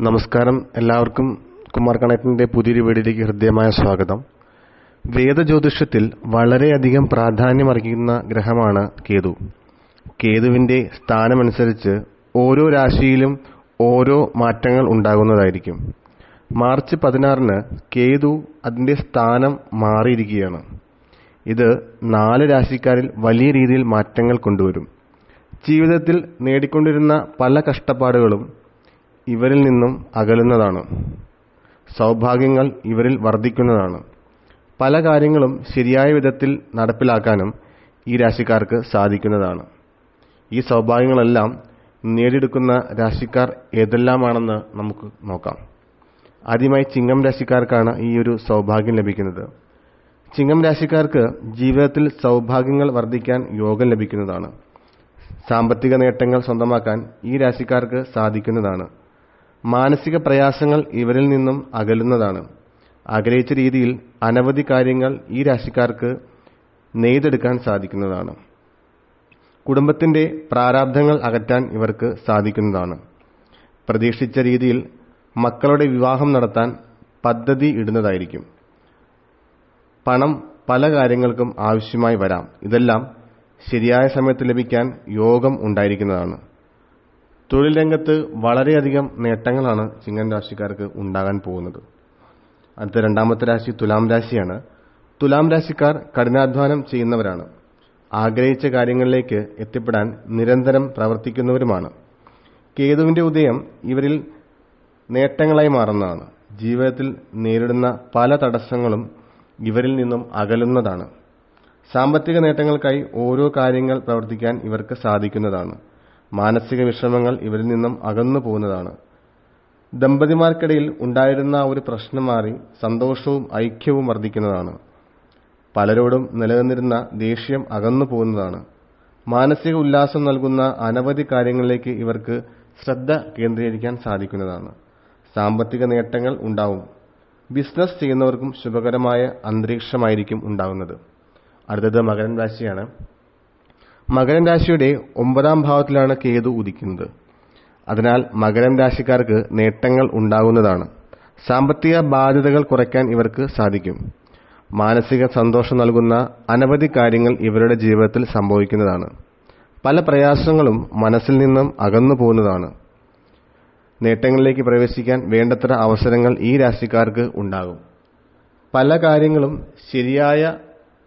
നമസ്കാരം. എല്ലാവർക്കും കുമാർ കണക്റ്റിന്റെ പുതിയൊരു വീടിലേക്ക് ഹൃദ്യമായ സ്വാഗതം. വേദജ്യോതിഷത്തിൽ വളരെയധികം പ്രാധാന്യമർഹിക്കുന്ന ഗ്രഹമാണ് കേതു. കേതുവിന്റെ സ്ഥാനമനുസരിച്ച് ഓരോ രാശിയിലും ഓരോ മാറ്റങ്ങൾ ഉണ്ടാകുന്നതായിരിക്കും. മാർച്ച് പതിനാറിന് കേതു അതിന്റെ സ്ഥാനം മാറിയിരിക്കുകയാണ്. ഇത് നാല് രാശിക്കാരിൽ വലിയ രീതിയിൽ മാറ്റങ്ങൾ കൊണ്ടുവരും. ജീവിതത്തിൽ നേടിക്കൊണ്ടിരുന്ന പല കഷ്ടപ്പാടുകളും ഇവരിൽ നിന്നും അകലുന്നതാണ്. സൗഭാഗ്യങ്ങൾ ഇവരിൽ വർദ്ധിക്കുന്നതാണ്. പല കാര്യങ്ങളും ശരിയായ വിധത്തിൽ നടപ്പിലാക്കാനും ഈ രാശിക്കാർക്ക് സാധിക്കുന്നതാണ്. ഈ സൗഭാഗ്യങ്ങളെല്ലാം നേടിയെടുക്കുന്ന രാശിക്കാർ ഏതെല്ലാമാണെന്ന് നമുക്ക് നോക്കാം. ആദ്യമായി ചിങ്ങം രാശിക്കാർക്കാണ് ഈ ഒരു സൗഭാഗ്യം ലഭിക്കുന്നത്. ചിങ്ങം രാശിക്കാർക്ക് ജീവിതത്തിൽ സൗഭാഗ്യങ്ങൾ വർദ്ധിക്കാൻ യോഗം ലഭിക്കുന്നതാണ്. സാമ്പത്തിക നേട്ടങ്ങൾ സ്വന്തമാക്കാൻ ഈ രാശിക്കാർക്ക് സാധിക്കുന്നതാണ്. മാനസിക പ്രയാസങ്ങൾ ഇവരിൽ നിന്നും അകലുന്നതാണ്. ആഗ്രഹിച്ച രീതിയിൽ അനവധി കാര്യങ്ങൾ ഈ രാശിക്കാർക്ക് നെയ്തെടുക്കാൻ സാധിക്കുന്നതാണ്. കുടുംബത്തിന്റെ പ്രാരാബ്ധങ്ങൾ അകറ്റാൻ ഇവർക്ക് സാധിക്കുന്നതാണ്. പ്രതീക്ഷിച്ച രീതിയിൽ മക്കളുടെ വിവാഹം നടത്താൻ പദ്ധതി ഇടുന്നതായിരിക്കും. പണം പല കാര്യങ്ങൾക്കും ആവശ്യമായി വരാം. ഇതെല്ലാം ശരിയായ സമയത്ത് ലഭിക്കാൻ യോഗം ഉണ്ടായിരിക്കുന്നതാണ്. തൊഴിൽ രംഗത്ത് വളരെയധികം നേട്ടങ്ങളാണ് ചിങ്ങൻ രാശിക്കാർക്ക് ഉണ്ടാകാൻ പോകുന്നത്. അടുത്ത രണ്ടാമത്തെ രാശി തുലാം രാശിയാണ്. തുലാം രാശിക്കാർ കഠിനാധ്വാനം ചെയ്യുന്നവരാണ്. ആഗ്രഹിച്ച കാര്യങ്ങളിലേക്ക് എത്തിപ്പെടാൻ നിരന്തരം പ്രവർത്തിക്കുന്നവരുമാണ്. കേതുവിന്റെ ഉദയം ഇവരിൽ നേട്ടങ്ങളായി മാറുന്നതാണ്. ജീവിതത്തിൽ നേരിടുന്ന പല തടസ്സങ്ങളും ഇവരിൽ നിന്നും അകലുന്നതാണ്. സാമ്പത്തിക നേട്ടങ്ങൾക്കായി ഓരോ കാര്യങ്ങൾ പ്രവർത്തിക്കാൻ ഇവർക്ക് സാധിക്കുന്നതാണ്. മാനസിക വിഷമങ്ങൾ ഇവരിൽ നിന്നും അകന്നു പോകുന്നതാണ്. ദമ്പതിമാർക്കിടയിൽ ഉണ്ടായിരുന്ന ഒരു പ്രശ്നം മാറി സന്തോഷവും ഐക്യവും വർദ്ധിക്കുന്നതാണ്. പലരോടും നിലനിന്നിരുന്ന ദേഷ്യം അകന്നു പോകുന്നതാണ്. മാനസിക ഉല്ലാസം നൽകുന്ന അനവധി കാര്യങ്ങളിലേക്ക് ഇവർക്ക് ശ്രദ്ധ കേന്ദ്രീകരിക്കാൻ സാധിക്കുന്നതാണ്. സാമ്പത്തിക നേട്ടങ്ങൾ ഉണ്ടാവും. ബിസിനസ് ചെയ്യുന്നവർക്കും ശുഭകരമായ അന്തരീക്ഷമായിരിക്കും ഉണ്ടാകുന്നത് അടുത്തത് മകരൻ രാശിയാണ്. മകരൻ രാശിയുടെ ഒമ്പതാം ഭാവത്തിലാണ് കേതു ഉദിക്കുന്നത്. അതിനാൽ മകരം രാശിക്കാർക്ക് നേട്ടങ്ങൾ ഉണ്ടാകുന്നതാണ്. സാമ്പത്തിക ബാധ്യതകൾ കുറയ്ക്കാൻ ഇവർക്ക് സാധിക്കും. മാനസിക സന്തോഷം നൽകുന്ന അനവധി കാര്യങ്ങൾ ഇവരുടെ ജീവിതത്തിൽ സംഭവിക്കുന്നതാണ്. പല പ്രയാസങ്ങളും മനസ്സിൽ നിന്നും അകന്നു പോകുന്നതാണ്. നേട്ടങ്ങളിലേക്ക് പ്രവേശിക്കാൻ വേണ്ടത്ര അവസരങ്ങൾ ഈ രാശിക്കാർക്ക് ഉണ്ടാകും. പല കാര്യങ്ങളും ശരിയായ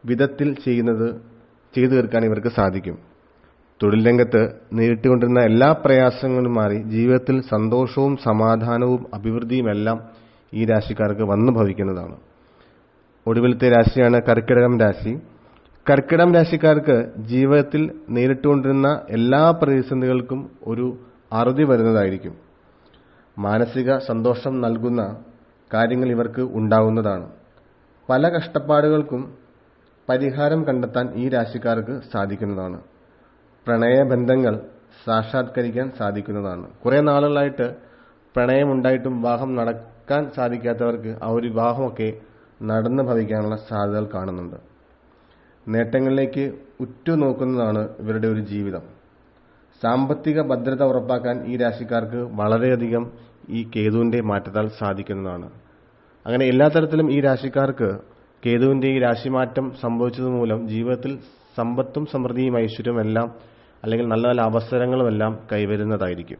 വിധത്തിൽ ചെയ്യുന്നത് ചെയ്തു തീർക്കാൻ ഇവർക്ക് സാധിക്കും. തൊഴിൽ രംഗത്ത് നേരിട്ടുകൊണ്ടിരുന്ന എല്ലാ പ്രയാസങ്ങളും മാറി ജീവിതത്തിൽ സന്തോഷവും സമാധാനവും അഭിവൃദ്ധിയും എല്ലാം ഈ രാശിക്കാർക്ക് വന്നു ഭവിക്കുന്നതാണ്. ഒടുവിലത്തെ രാശിയാണ് കർക്കിടകം രാശി. കർക്കിടം രാശിക്കാർക്ക് ജീവിതത്തിൽ നേരിട്ടുകൊണ്ടിരുന്ന എല്ലാ പ്രതിസന്ധികൾക്കും ഒരു അറുതി വരുന്നതായിരിക്കും. മാനസിക സന്തോഷം നൽകുന്ന കാര്യങ്ങൾ ഇവർക്ക് ഉണ്ടാകുന്നതാണ് പല കഷ്ടപ്പാടുകൾക്കും പരിഹാരം കണ്ടെത്താൻ ഈ രാശിക്കാർക്ക് സാധിക്കുന്നതാണ്. പ്രണയബന്ധങ്ങൾ സാക്ഷാത്കരിക്കാൻ സാധിക്കുന്നതാണ്. കുറേ നാളുകളായിട്ട് പ്രണയമുണ്ടായിട്ടും വിവാഹം നടക്കാൻ സാധിക്കാത്തവർക്ക് ആ ഒരു വിവാഹമൊക്കെ നടന്നു ഭവിക്കാനുള്ള സാധ്യതകൾ കാണുന്നുണ്ട്. നേട്ടങ്ങളിലേക്ക് ഉറ്റുനോക്കുന്നതാണ് ഇവരുടെ ഒരു ജീവിതം. സാമ്പത്തിക ഭദ്രത ഉറപ്പാക്കാൻ ഈ രാശിക്കാർക്ക് വളരെയധികം ഈ കേതുവിന്റെ മാറ്റത്താൽ സാധിക്കുന്നതാണ്. അങ്ങനെ എല്ലാ തരത്തിലും ഈ രാശിക്കാർക്ക് കേതുവിന്റെ ഈ രാശിമാറ്റം സംഭവിച്ചതുമൂലം ജീവിതത്തിൽ സമ്പത്തും സമൃദ്ധിയും ഐശ്വര്യവും എല്ലാം അല്ലെങ്കിൽ നല്ല നല്ല അവസരങ്ങളുമെല്ലാം കൈവരുന്നതായിരിക്കും.